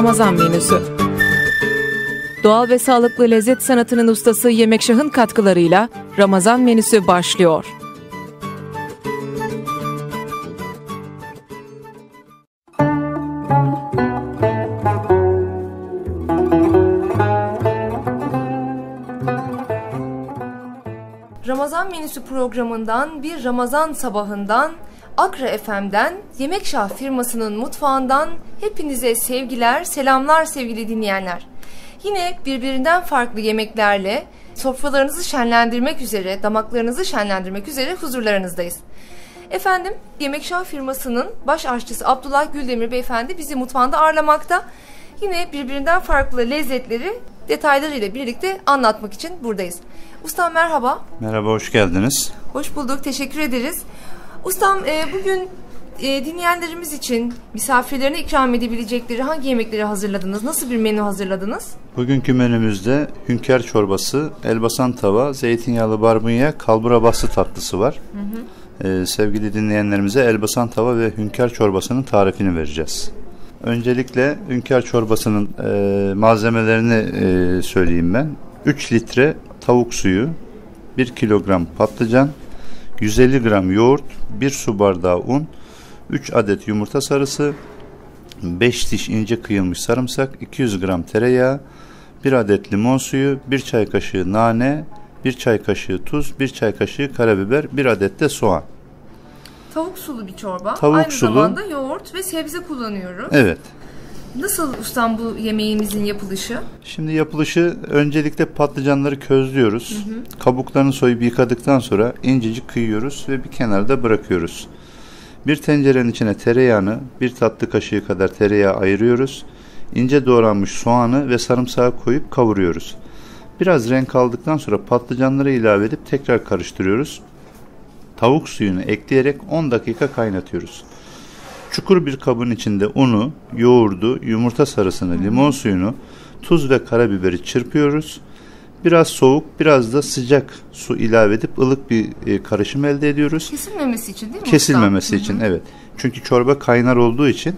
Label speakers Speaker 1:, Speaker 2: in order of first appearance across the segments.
Speaker 1: Ramazan menüsü. Doğal ve sağlıklı lezzet sanatının ustası Yemekşah'ın katkılarıyla Ramazan menüsü başlıyor.
Speaker 2: Ramazan menüsü programından bir Ramazan sabahından Akra FM'den Yemekşah firmasının mutfağından hepinize sevgiler, selamlar sevgili dinleyenler. Yine birbirinden farklı yemeklerle sofralarınızı şenlendirmek üzere, damaklarınızı şenlendirmek üzere huzurlarınızdayız. Efendim, Yemekşah firmasının baş aşçısı Abdullah Güldemir Beyefendi bizi mutfağında ağırlamakta. Yine birbirinden farklı lezzetleri detaylarıyla birlikte anlatmak için buradayız. Ustam merhaba.
Speaker 3: Merhaba, hoş geldiniz.
Speaker 2: Hoş bulduk, teşekkür ederiz. Ustam e, bugün e, dinleyenlerimiz için misafirlerine ikram edebilecekleri hangi yemekleri hazırladınız? Nasıl bir menü hazırladınız?
Speaker 3: Bugünkü menümüzde hünkâr çorbası, elbasan tava, zeytinyağlı barbunya, kalbura bastı tatlısı var. Hı hı. Ee, sevgili dinleyenlerimize elbasan tava ve hünkâr çorbasının tarifini vereceğiz. Öncelikle hünkâr çorbasının e, malzemelerini e, söyleyeyim ben. 3 litre tavuk suyu, 1 kilogram patlıcan, 150 gram yoğurt, 1 su bardağı un, 3 adet yumurta sarısı, 5 diş ince kıyılmış sarımsak, 200 gram tereyağı, 1 adet limon suyu, 1 çay kaşığı nane, 1 çay kaşığı tuz, 1 çay kaşığı karabiber, 1 adet de soğan.
Speaker 2: Tavuk sulu bir çorba.
Speaker 3: Tavuk
Speaker 2: Aynı
Speaker 3: sulu.
Speaker 2: zamanda yoğurt ve sebze kullanıyoruz.
Speaker 3: Evet.
Speaker 2: Nasıl ustam bu yemeğimizin yapılışı?
Speaker 3: Şimdi yapılışı öncelikle patlıcanları közlüyoruz. Kabuklarını soyup yıkadıktan sonra incecik kıyıyoruz ve bir kenarda bırakıyoruz. Bir tencerenin içine tereyağını bir tatlı kaşığı kadar tereyağı ayırıyoruz. İnce doğranmış soğanı ve sarımsağı koyup kavuruyoruz. Biraz renk aldıktan sonra patlıcanları ilave edip tekrar karıştırıyoruz. Tavuk suyunu ekleyerek 10 dakika kaynatıyoruz. Çukur bir kabın içinde unu, yoğurdu, yumurta sarısını, limon suyunu, tuz ve karabiberi çırpıyoruz. Biraz soğuk, biraz da sıcak su ilave edip ılık bir e, karışım elde ediyoruz.
Speaker 2: Kesilmemesi için değil mi
Speaker 3: Kesilmemesi için evet. Çünkü çorba kaynar olduğu için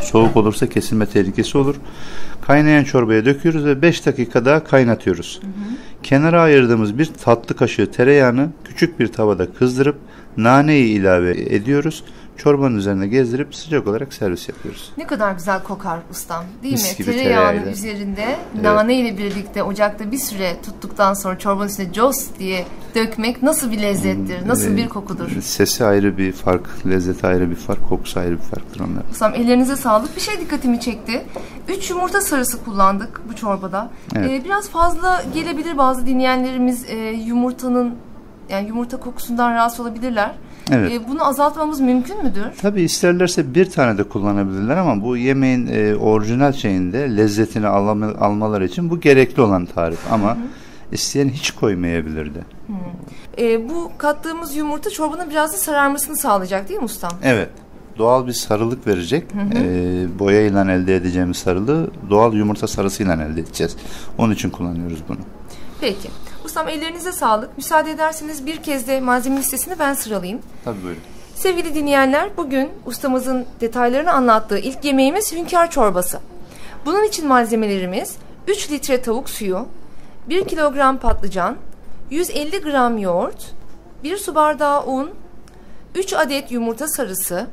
Speaker 3: soğuk olursa kesilme tehlikesi olur. Kaynayan çorbaya döküyoruz ve 5 dakika daha kaynatıyoruz. Kenara ayırdığımız bir tatlı kaşığı tereyağını küçük bir tavada kızdırıp naneyi ilave ediyoruz. Çorbanın üzerine gezdirip sıcak olarak servis yapıyoruz.
Speaker 2: Ne kadar güzel kokar ustam değil
Speaker 3: Mis
Speaker 2: mi? Tereyağının
Speaker 3: tereyağıyla.
Speaker 2: üzerinde nane ile birlikte ocakta bir süre tuttuktan sonra çorbanın üstüne cos diye dökmek nasıl bir lezzettir, nasıl
Speaker 3: Ee,
Speaker 2: bir kokudur?
Speaker 3: Sesi ayrı bir fark, lezzeti ayrı bir fark, kokusu ayrı bir farktır onlar.
Speaker 2: Ustam ellerinize sağlık. Bir şey dikkatimi çekti. 3 yumurta sarısı kullandık bu çorbada.
Speaker 3: Evet.
Speaker 2: Ee, biraz fazla gelebilir bazı dinleyenlerimiz e, yumurtanın yani yumurta kokusundan rahatsız olabilirler.
Speaker 3: Evet.
Speaker 2: Ee, bunu azaltmamız mümkün müdür?
Speaker 3: Tabi isterlerse bir tane de kullanabilirler ama bu yemeğin e, orijinal şeyinde lezzetini alma- almaları için bu gerekli olan tarif. Ama isteyen hiç koymayabilir de.
Speaker 2: Ee, bu kattığımız yumurta çorbanın biraz da sararmasını sağlayacak değil mi ustam?
Speaker 3: Evet. Doğal bir sarılık verecek. E, boyayla elde edeceğimiz sarılığı doğal yumurta sarısıyla elde edeceğiz. Onun için kullanıyoruz bunu.
Speaker 2: Peki. Ustam ellerinize sağlık. Müsaade ederseniz bir kez de malzeme listesini ben sıralayayım.
Speaker 3: Tabii buyurun.
Speaker 2: Sevgili dinleyenler, bugün ustamızın detaylarını anlattığı ilk yemeğimiz hünkâr çorbası. Bunun için malzemelerimiz 3 litre tavuk suyu, 1 kilogram patlıcan, 150 gram yoğurt, 1 su bardağı un, 3 adet yumurta sarısı,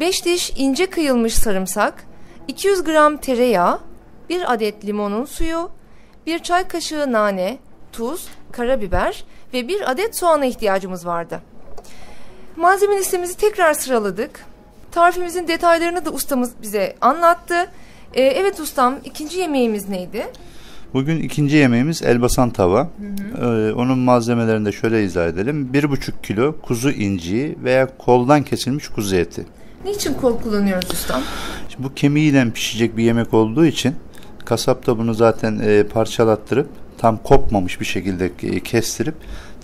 Speaker 2: 5 diş ince kıyılmış sarımsak, 200 gram tereyağı, 1 adet limonun suyu, 1 çay kaşığı nane, tuz, karabiber ve 1 adet soğana ihtiyacımız vardı. Malzeme listemizi tekrar sıraladık. Tarifimizin detaylarını da ustamız bize anlattı. Ee, evet ustam ikinci yemeğimiz neydi?
Speaker 3: Bugün ikinci yemeğimiz elbasan tava. Ee, onun malzemelerini de şöyle izah edelim. 1,5 kilo kuzu inciği veya koldan kesilmiş kuzu eti.
Speaker 2: Niçin kol kullanıyoruz ustam?
Speaker 3: Şimdi bu kemiğiyle pişecek bir yemek olduğu için kasap da bunu zaten e, parçalattırıp tam kopmamış bir şekilde e, kestirip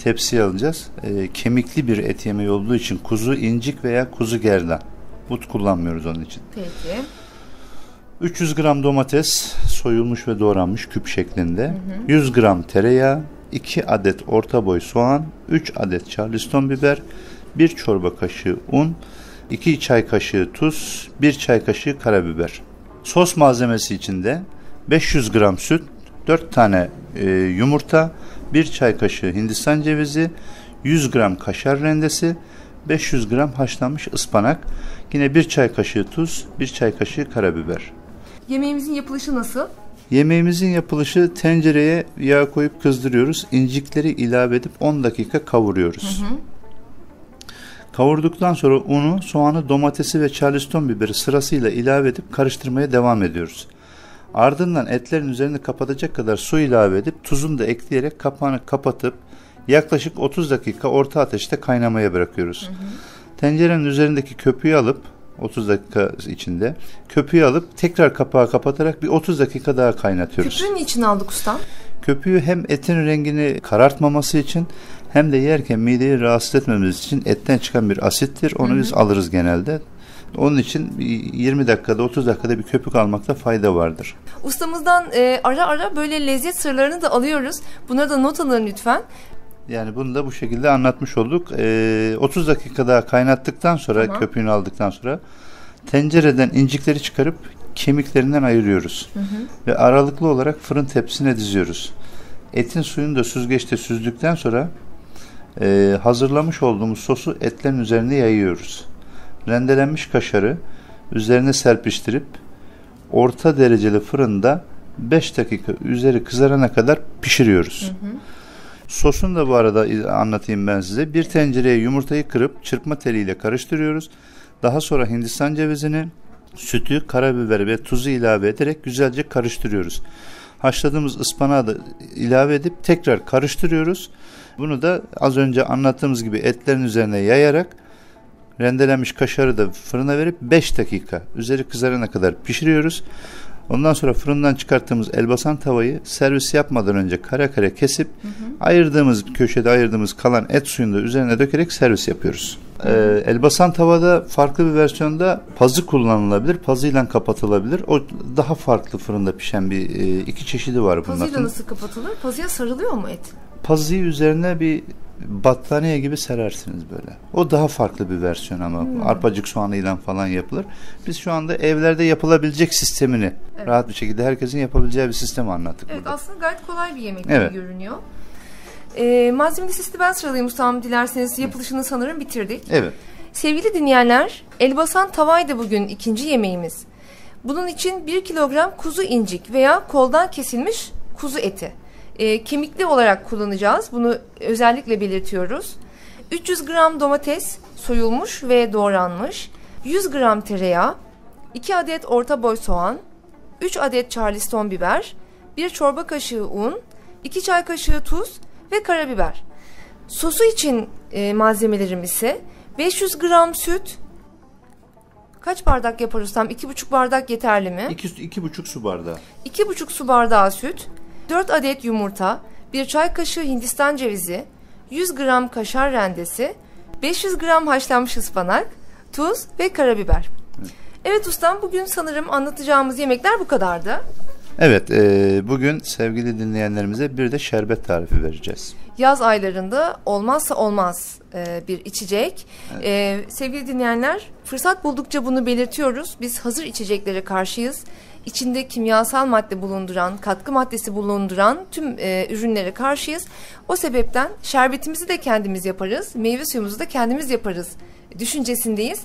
Speaker 3: tepsiye alacağız. E, kemikli bir et yemeği olduğu için kuzu incik veya kuzu gerdan. But kullanmıyoruz onun için.
Speaker 2: Peki.
Speaker 3: 300 gram domates soyulmuş ve doğranmış küp şeklinde. 100 gram tereyağı, 2 adet orta boy soğan, 3 adet charleston biber, 1 çorba kaşığı un, 2 çay kaşığı tuz, 1 çay kaşığı karabiber. Sos malzemesi içinde 500 gram süt, 4 tane e, yumurta, 1 çay kaşığı hindistan cevizi, 100 gram kaşar rendesi, 500 gram haşlanmış ıspanak, yine 1 çay kaşığı tuz, 1 çay kaşığı karabiber.
Speaker 2: Yemeğimizin yapılışı nasıl?
Speaker 3: Yemeğimizin yapılışı tencereye yağ koyup kızdırıyoruz. İncikleri ilave edip 10 dakika kavuruyoruz. Hı hı. Kavurduktan sonra unu, soğanı, domatesi ve charleston biberi sırasıyla ilave edip karıştırmaya devam ediyoruz. Ardından etlerin üzerini kapatacak kadar su ilave edip tuzunu da ekleyerek kapağını kapatıp yaklaşık 30 dakika orta ateşte kaynamaya bırakıyoruz. Hı hı. Tencerenin üzerindeki köpüğü alıp 30 dakika içinde köpüğü alıp tekrar kapağı kapatarak bir 30 dakika daha kaynatıyoruz.
Speaker 2: Köpüğü niçin aldık ustam?
Speaker 3: Köpüğü hem etin rengini karartmaması için hem de yerken mideyi rahatsız etmemiz için etten çıkan bir asittir. Onu Hı-hı. biz alırız genelde. Onun için 20 dakikada 30 dakikada bir köpük almakta fayda vardır.
Speaker 2: Ustamızdan e, ara ara böyle lezzet sırlarını da alıyoruz. Bunları da not alın lütfen.
Speaker 3: Yani bunu da bu şekilde anlatmış olduk. E, 30 dakika daha kaynattıktan sonra tamam. köpüğünü aldıktan sonra tencereden incikleri çıkarıp kemiklerinden ayırıyoruz. Hı hı. Ve aralıklı olarak fırın tepsisine diziyoruz. Etin suyunu da süzgeçte süzdükten sonra e, hazırlamış olduğumuz sosu etlerin üzerine yayıyoruz. Rendelenmiş kaşarı üzerine serpiştirip orta dereceli fırında 5 dakika üzeri kızarana kadar pişiriyoruz. Hı hı. Sosunu da bu arada anlatayım ben size. Bir tencereye yumurtayı kırıp çırpma teliyle karıştırıyoruz. Daha sonra hindistan cevizini, sütü, karabiber ve tuzu ilave ederek güzelce karıştırıyoruz. Haşladığımız ıspanağı da ilave edip tekrar karıştırıyoruz. Bunu da az önce anlattığımız gibi etlerin üzerine yayarak rendelenmiş kaşarı da fırına verip 5 dakika üzeri kızarana kadar pişiriyoruz. Ondan sonra fırından çıkarttığımız elbasan tavayı servis yapmadan önce kare kare kesip hı hı. ayırdığımız köşede ayırdığımız kalan et suyunu da üzerine dökerek servis yapıyoruz. Ee, elbasan tavada farklı bir versiyonda pazı kullanılabilir. Pazıyla kapatılabilir. O daha farklı fırında pişen bir e, iki çeşidi var bunların.
Speaker 2: Pazıyla nasıl kapatılır? Pazıya sarılıyor mu et?
Speaker 3: Pazıyı üzerine bir battaniye gibi serersiniz böyle. O daha farklı bir versiyon ama hmm. arpacık soğanıyla falan yapılır. Biz şu anda evlerde yapılabilecek sistemini evet. rahat bir şekilde herkesin yapabileceği bir sistemi anlattık
Speaker 2: Evet burada. aslında gayet kolay bir yemek evet. gibi görünüyor. Ee, malzeme listesi ben sıralayayım ustam dilerseniz yapılışını sanırım bitirdik.
Speaker 3: Evet.
Speaker 2: Sevgili dinleyenler elbasan tavaydı bugün ikinci yemeğimiz. Bunun için 1 kilogram kuzu incik veya koldan kesilmiş kuzu eti e, kemikli olarak kullanacağız. Bunu özellikle belirtiyoruz. 300 gram domates soyulmuş ve doğranmış. 100 gram tereyağı, 2 adet orta boy soğan, 3 adet charleston biber, 1 çorba kaşığı un, 2 çay kaşığı tuz ve karabiber. Sosu için e, malzemelerim ise 500 gram süt, kaç bardak yaparız tam? 2,5 bardak yeterli mi?
Speaker 3: 2,5 su bardağı.
Speaker 2: 2,5 su bardağı süt, 4 adet yumurta, 1 çay kaşığı hindistan cevizi, 100 gram kaşar rendesi, 500 gram haşlanmış ıspanak, tuz ve karabiber. Evet, ustam bugün sanırım anlatacağımız yemekler bu kadardı.
Speaker 3: Evet e, bugün sevgili dinleyenlerimize bir de şerbet tarifi vereceğiz.
Speaker 2: Yaz aylarında olmazsa olmaz e, bir içecek. Evet. E, sevgili dinleyenler fırsat buldukça bunu belirtiyoruz. Biz hazır içeceklere karşıyız içinde kimyasal madde bulunduran, katkı maddesi bulunduran tüm e, ürünlere karşıyız. O sebepten şerbetimizi de kendimiz yaparız, meyve suyumuzu da kendimiz yaparız düşüncesindeyiz.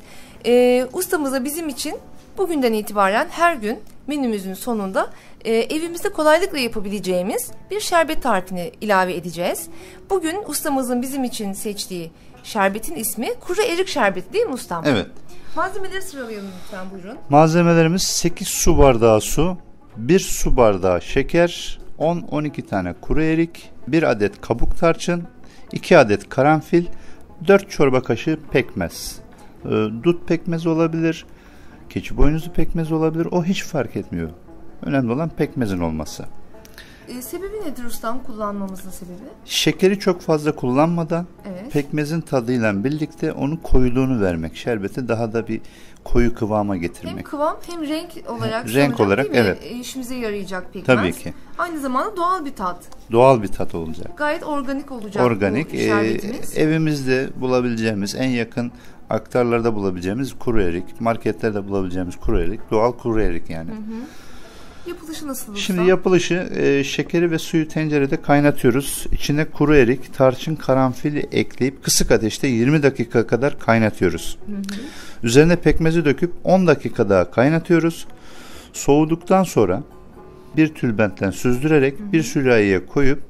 Speaker 2: E, ustamıza bizim için bugünden itibaren her gün menümüzün sonunda e, evimizde kolaylıkla yapabileceğimiz bir şerbet tarifini ilave edeceğiz. Bugün ustamızın bizim için seçtiği şerbetin ismi kuru erik şerbeti değil mi ustam?
Speaker 3: Evet.
Speaker 2: Malzemeleri sıralayalım lütfen buyurun.
Speaker 3: Malzemelerimiz 8 su bardağı su, 1 su bardağı şeker, 10-12 tane kuru erik, 1 adet kabuk tarçın, 2 adet karanfil, 4 çorba kaşığı pekmez. E, dut pekmez olabilir, keçi boynuzu pekmez olabilir. O hiç fark etmiyor. Önemli olan pekmezin olması.
Speaker 2: E, sebebi nedir ustam kullanmamızın sebebi?
Speaker 3: Şekeri çok fazla kullanmadan
Speaker 2: Evet.
Speaker 3: pekmezin tadıyla birlikte onun koyuluğunu vermek. Şerbeti daha da bir koyu kıvama
Speaker 2: Hem
Speaker 3: getirmek.
Speaker 2: kıvam hem renk olarak
Speaker 3: Renk
Speaker 2: sanırım
Speaker 3: olarak, evet.
Speaker 2: E, işimize yarayacak pekmez.
Speaker 3: Tabii ki.
Speaker 2: Aynı zamanda doğal bir tat.
Speaker 3: Doğal bir tat olacak.
Speaker 2: Gayet organik olacak
Speaker 3: Organik. e, evimizde bulabileceğimiz en yakın aktarlarda bulabileceğimiz kuru erik, marketlerde bulabileceğimiz kuru erik, doğal kuru erik yani.
Speaker 2: Yapılışı nasıl
Speaker 3: Şimdi
Speaker 2: ustam?
Speaker 3: yapılışı e, şekeri ve suyu tencerede kaynatıyoruz. İçine kuru erik, tarçın, karanfil ekleyip kısık ateşte 20 dakika kadar kaynatıyoruz. Üzerine pekmezi döküp 10 dakika daha kaynatıyoruz. Soğuduktan sonra bir tülbentten süzdürerek bir sürahiye koyup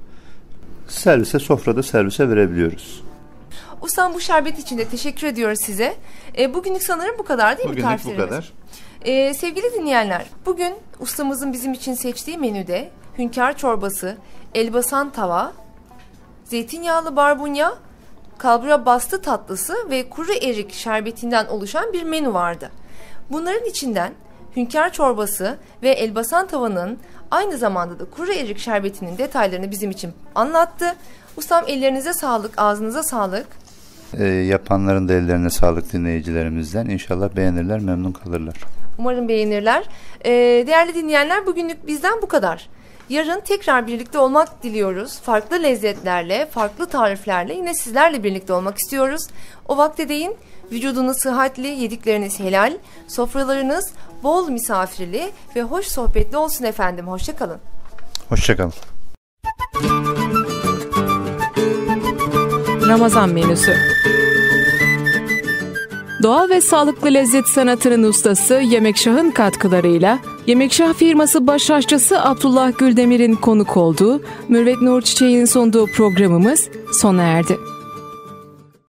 Speaker 3: servise sofrada servise verebiliyoruz.
Speaker 2: Ustam bu şerbet için de teşekkür ediyoruz size. E, bugünlük sanırım bu kadar değil mi
Speaker 3: Bugünlük bu
Speaker 2: tariflerimiz?
Speaker 3: kadar.
Speaker 2: Ee, sevgili dinleyenler, bugün ustamızın bizim için seçtiği menüde hünkâr çorbası, elbasan tava, zeytinyağlı barbunya, kalbura bastı tatlısı ve kuru erik şerbetinden oluşan bir menü vardı. Bunların içinden hünkâr çorbası ve elbasan tavanın aynı zamanda da kuru erik şerbetinin detaylarını bizim için anlattı. Ustam ellerinize sağlık, ağzınıza sağlık.
Speaker 3: E, yapanların da ellerine sağlık dinleyicilerimizden. İnşallah beğenirler, memnun kalırlar.
Speaker 2: Umarım beğenirler. Ee, değerli dinleyenler bugünlük bizden bu kadar. Yarın tekrar birlikte olmak diliyoruz. Farklı lezzetlerle, farklı tariflerle yine sizlerle birlikte olmak istiyoruz. O vakte değin vücudunuz sıhhatli, yedikleriniz helal, sofralarınız bol misafirli ve hoş sohbetli olsun efendim. Hoşçakalın.
Speaker 3: Hoşçakalın.
Speaker 1: Ramazan menüsü. Doğal ve sağlıklı lezzet sanatının ustası Yemekşah'ın katkılarıyla Yemekşah firması baş Abdullah Güldemir'in konuk olduğu Mürvet Nur Çiçek'in sunduğu programımız sona erdi.